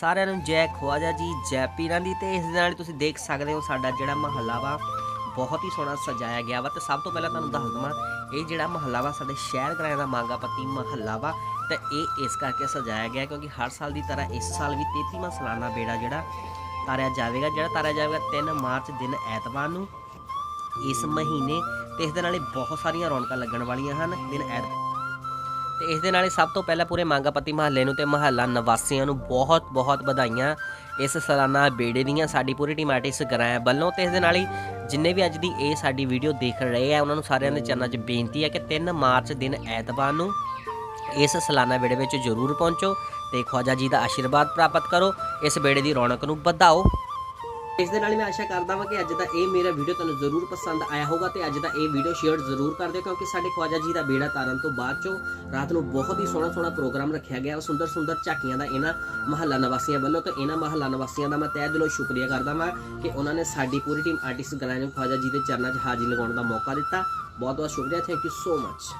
ਸਾਰਿਆਂ ਨੂੰ ਜੈ ਖਵਾਜਾ ਜੀ, ਜੈ ਪੀਰਾਂ ਦੀ ਤੇ ਇਸ ਦੇ ਨਾਲ ਹੀ ਤੁਸੀਂ ਦੇਖ ਸਕਦੇ ਹੋ ਸਾਡਾ ਜਿਹੜਾ ਮਹੱਲਾ ਵਾ, ਬਹੁਤ ਹੀ ਸੋਹਣਾ ਸਜਾਇਆ ਗਿਆ ਵਾ। ਤੇ ਸਭ ਤੋਂ ਪਹਿਲਾਂ ਤੁਹਾਨੂੰ ਦੱਸ ਦਵਾਂ, ਇਹ ਜਿਹੜਾ ਮਹੱਲਾ ਵਾ, ਸਾਡੇ ਸ਼ਹਿਰ ਗ੍ਰਾਂ ਦਾ ਮੰਗਾ ਮਹੱਲਾ ਵਾ, ਤੇ ਇਹ ਇਸ ਕਰਕੇ ਸਜਾਇਆ ਗਿਆ ਕਿਉਂਕਿ ਹਰ ਸਾਲ ਦੀ ਤਰ੍ਹਾਂ ਇਸ ਸਾਲ ਵੀ 33ਵਾਂ ਸਾਲਾਨਾ ਬੇੜਾ ਜਿਹੜਾ ਤਾਰਿਆ ਜਾਵੇਗਾ, ਜਿਹੜਾ ਤਾਰਿਆ ਜਾਵੇਗਾ 3 ਮਾਰਚ ਦਿਨ ਐਤਵਾਰ ਨੂੰ ਇਸ ਮਹੀਨੇ, ਤੇ ਇਸ ਦੇ ਨਾਲ ਹੀ ਬਹੁਤ ਸਾਰੀਆਂ ਰੌਣਕਾਂ ਲੱਗਣ ਵਾਲੀਆਂ ਹਨ। ਦਿਨ ਐਤ ਤੇ ਇਸ ਦੇ ਨਾਲ ਹੀ ਸਭ ਤੋਂ ਪਹਿਲਾਂ ਪੂਰੇ ਮੰਗਾਪਤੀ ਮਹੱਲੇ ਨੂੰ ਤੇ ਮਹੱਲਾ ਨਿਵਾਸੀਆਂ ਨੂੰ ਬਹੁਤ ਬਹੁਤ ਵਧਾਈਆਂ ਇਸ ਸਾਲਾਨਾ ਬੇੜੇ ਦੀਆਂ। ਸਾਡੀ ਪੂਰੀ ਟੀਮ ਆਰਟਿਸਟ ਗਰਾਂ ਵੱਲੋਂ ਤੇ ਇਸ ਦੇ ਨਾਲ ਹੀ ਜਿੰਨੇ ਵੀ ਅੱਜ ਦੀ ਇਹ ਸਾਡੀ ਵੀਡੀਓ ਦੇਖ ਰਹੇ ਆ, ਉਹਨਾਂ ਨੂੰ ਸਾਰਿਆਂ ਦੇ ਚਰਨਾਂ 'ਚ ਬੇਨਤੀ ਹੈ ਕਿ 3 ਮਾਰਚ ਦਿਨ ਐਤਵਾਰ ਨੂੰ ਇਸ ਸਾਲਾਨਾ ਬੇੜੇ ਵਿੱਚ ਜ਼ਰੂਰ ਪਹੁੰਚੋ ਤੇ ਖਵਾਜਾ ਜੀ ਦਾ ਆਸ਼ੀਰਵਾਦ ਪ੍ਰਾਪਤ ਕਰੋ। ਇਸ ਬੇੜੇ ਦੀ ਰੌਣਕ ਨੂੰ ਵਧਾਓ। ਇਸ ਦੇ ਨਾਲ ਮੈਂ ਆਸ਼ਾ ਕਰਦਾ ਹਾਂ ਕਿ ਅੱਜ ਦਾ ਇਹ ਮੇਰਾ ਵੀਡੀਓ ਤੁਹਾਨੂੰ ਜ਼ਰੂਰ ਪਸੰਦ ਆਇਆ ਹੋਗਾ ਤੇ ਅੱਜ ਦਾ ਇਹ ਵੀਡੀਓ ਸ਼ੇਅਰ ਜ਼ਰੂਰ ਕਰ ਦਿਓ, ਕਿਉਂਕਿ ਸਾਡੇ ਖਵਾਜਾ ਜੀ ਦਾ ਬੇੜਾ ਤਾਰਨ ਤੋਂ ਬਾਅਦ ਚੋਂ ਰਾਤ ਨੂੰ ਬਹੁਤ ਹੀ ਸੋਹਣਾ ਸੋਹਣਾ ਪ੍ਰੋਗਰਾਮ ਰੱਖਿਆ ਗਿਆ ਸੁੰਦਰ ਸੁੰਦਰ ਝਾਕੀਆਂ ਦਾ ਇਹਨਾਂ ਮਹੱਲਾ ਨਿਵਾਸੀਆਂ ਵੱਲੋਂ ਤੇ ਇਹਨਾਂ ਮਹੱਲਾ ਨਿਵਾਸੀਆਂ ਦਾ ਮੈਂ ਤਹਿ ਦਿਲੋਂ ਸ਼ੁਕਰੀਆ ਕਰਦਾ ਹਾਂ ਕਿ ਉਹਨਾਂ ਨੇ ਸਾਡੀ ਪੂਰੀ ਟੀਮ ਆਰਟਿਸਟ ਗਰਾਇਨ ਨੂੰ ਖਵਾਜਾ ਜੀ ਦੇ ਚਰਨਾਂ 'ਚ ਹਾਜ਼ਰੀ ਲਗਾਉਣ ਦਾ ਮੌਕਾ ਦਿੱਤਾ। ਬਹੁਤ ਬਹੁਤ ਸ਼ੁਕਰੀਆ ਥੈਂਕ ਯੂ ਸੋ ਮੱਚ